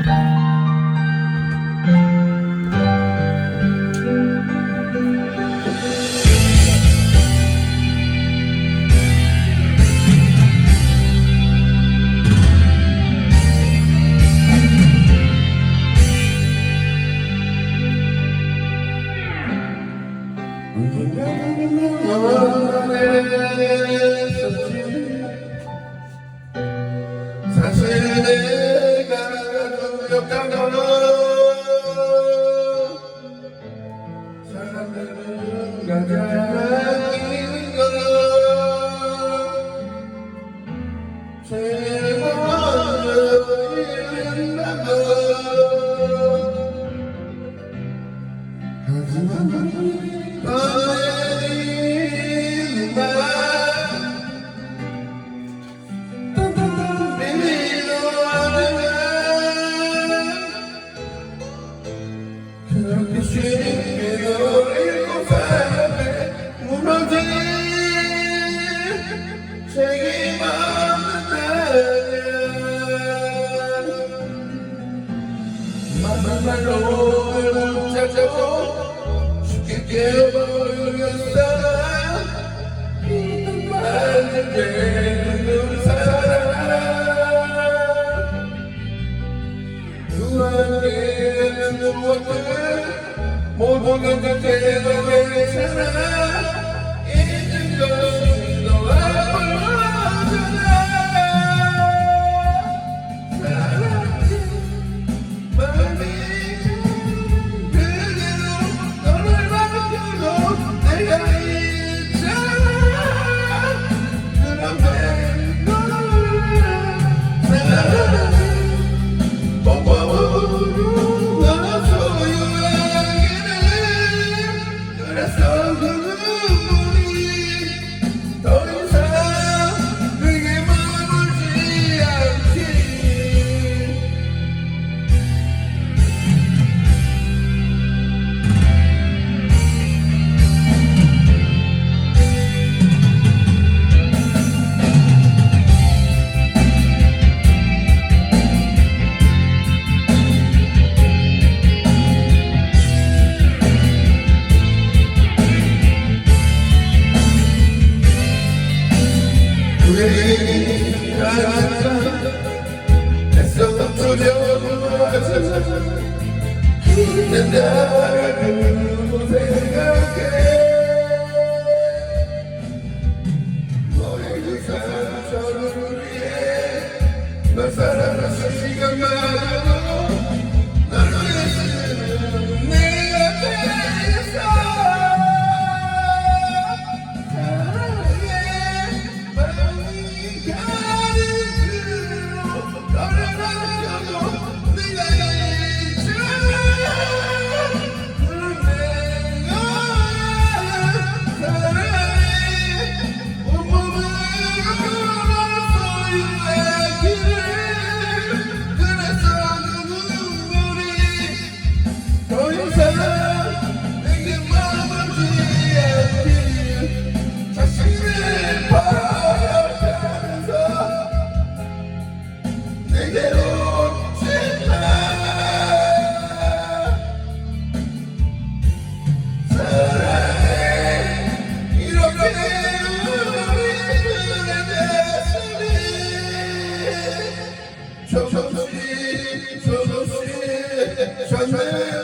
Oh, Oh Yüreğimin vurdu Morgun dedi teyze ve 그리니까 애써 두려워하지 全全全